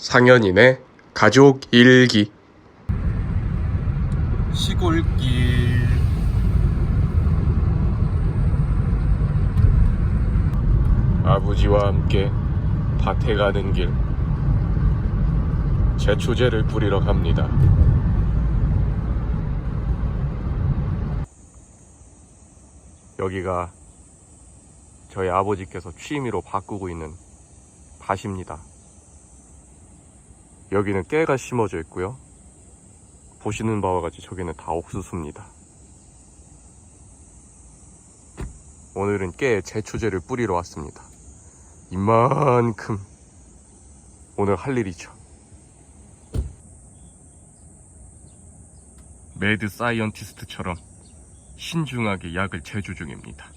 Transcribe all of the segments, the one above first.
상현인의 가족 일기 시골길 아버지와 함께 밭에 가는 길 제초제를 뿌리러 갑니다. 여기가 저희 아버지께서 취미로 바꾸고 있는 밭입니다. 여기는 깨가 심어져 있고요. 보시는 바와 같이 저기는 다 옥수수입니다. 오늘은 깨에 제초제를 뿌리러 왔습니다. 이만큼 오늘 할 일이죠. 매드 사이언티스트처럼 신중하게 약을 제조 중입니다.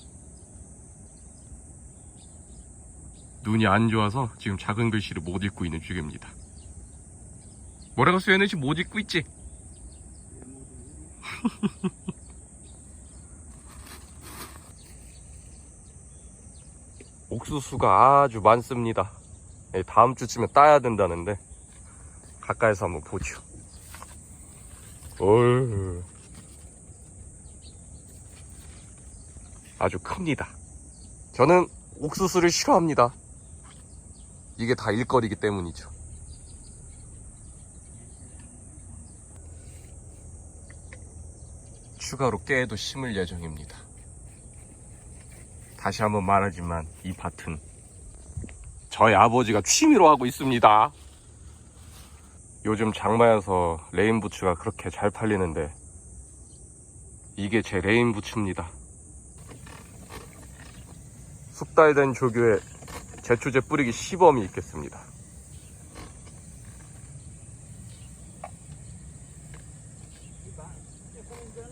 눈이 안 좋아서 지금 작은 글씨를 못 읽고 있는 중입니다. 뭐라고 쓰여있는지 못 읽고 있지? 옥수수가 아주 많습니다. 예, 다음 주쯤에 따야 된다는데 가까이서 한번 보죠. 어휴. 아주 큽니다. 저는 옥수수를 싫어합니다. 이게 다 일거리기 때문이죠. 추가로 깨도 심을 예정입니다. 다시 한번 말하지만 이 밭은 저희 아버지가 취미로 하고 있습니다. 요즘 장마여서 레인부츠가 그렇게 잘 팔리는데 이게 제 레인부츠입니다. 숙달된 조교에 제초제 뿌리기 시범이 있겠습니다.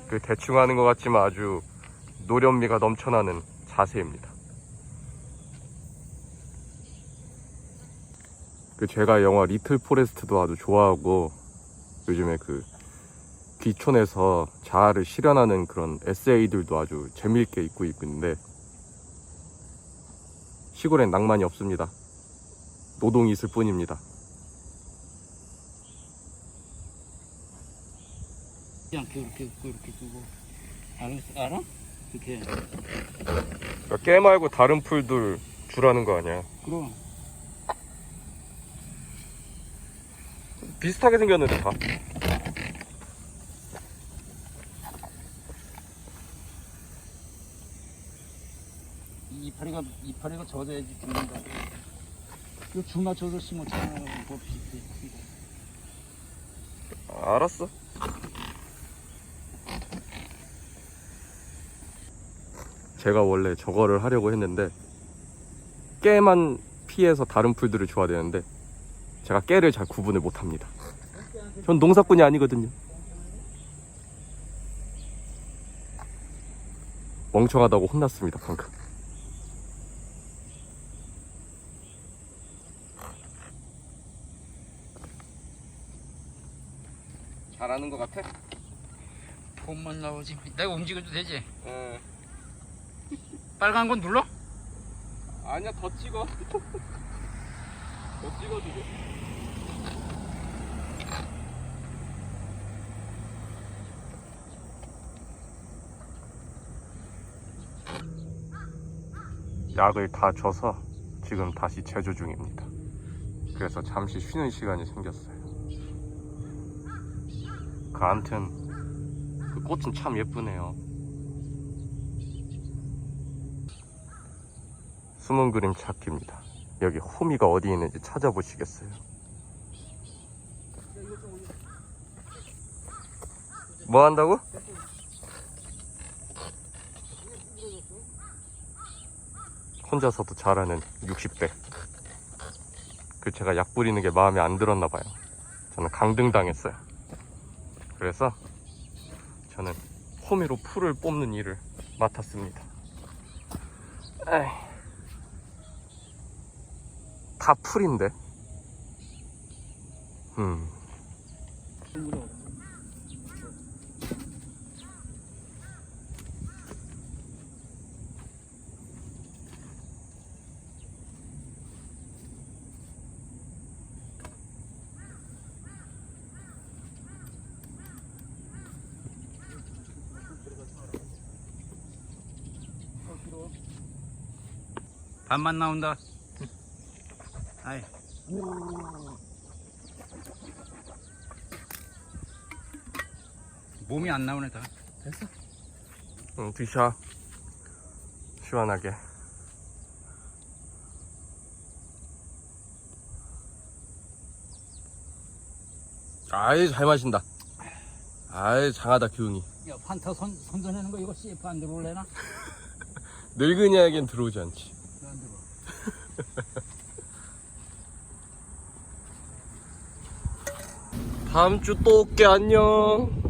그 대충 하는 것 같지만 아주 노련미가 넘쳐나는 자세입니다. 그 제가 영화 리틀 포레스트도 아주 좋아하고 요즘에 그 귀촌에서 자아를 실현하는 그런 에세이들도 아주 재미있게 읽고 있는데 시골엔 낭만이 없습니다. 노동이 있을 뿐입니다. 그냥 이렇게 굽고 이렇게 두고 알아? 알아? 이렇게 그러니까 깨 말고 다른 풀들 주라는 거 아니야? 그럼 비슷하게 생겼는데 다. 이 이파리가 이파리가 젖어야지 죽는다. 이거 줄 맞춰서 심었잖아. 뭐 비슷해. 알았어. 제가 원래 저거를 하려고 했는데 깨만 피해서 다른 풀들을 줘야 되는데 제가 깨를 잘 구분을 못합니다. 전 농사꾼이 아니거든요. 멍청하다고 혼났습니다 방금. 잘하는 것 같아? 폼만 나오지. 내가 움직여도 되지? 응. 빨간 건 눌러? 아니야 더 찍어. 더 찍어도 돼. 약을 다 줘서 지금 다시 제조 중입니다. 그래서 잠시 쉬는 시간이 생겼어요. 그 암튼 그 꽃은 참 예쁘네요 숨은 그림 찾기입니다. 여기 호미가 어디 있는지 찾아보시겠어요? 뭐 한다고? 혼자서도 잘하는 60대. 그 제가 약 뿌리는 게 마음에 안 들었나 봐요. 저는 강등 당했어요. 그래서 저는 호미로 풀을 뽑는 일을 맡았습니다. 에이. 다 풀인데. 음. 반만 나온다. 아이. 몸이 안 나오네 다. 응, 드셔. 시원하게. 아이, 잘 마신다. 아이, 장하다, 기운이. 야 판타 선 선전하는 거 이거 CF 안 들어올래나? 늙은이에겐 들어오지 않지. 왜안 들어? 다음 주 또 올게, 안녕.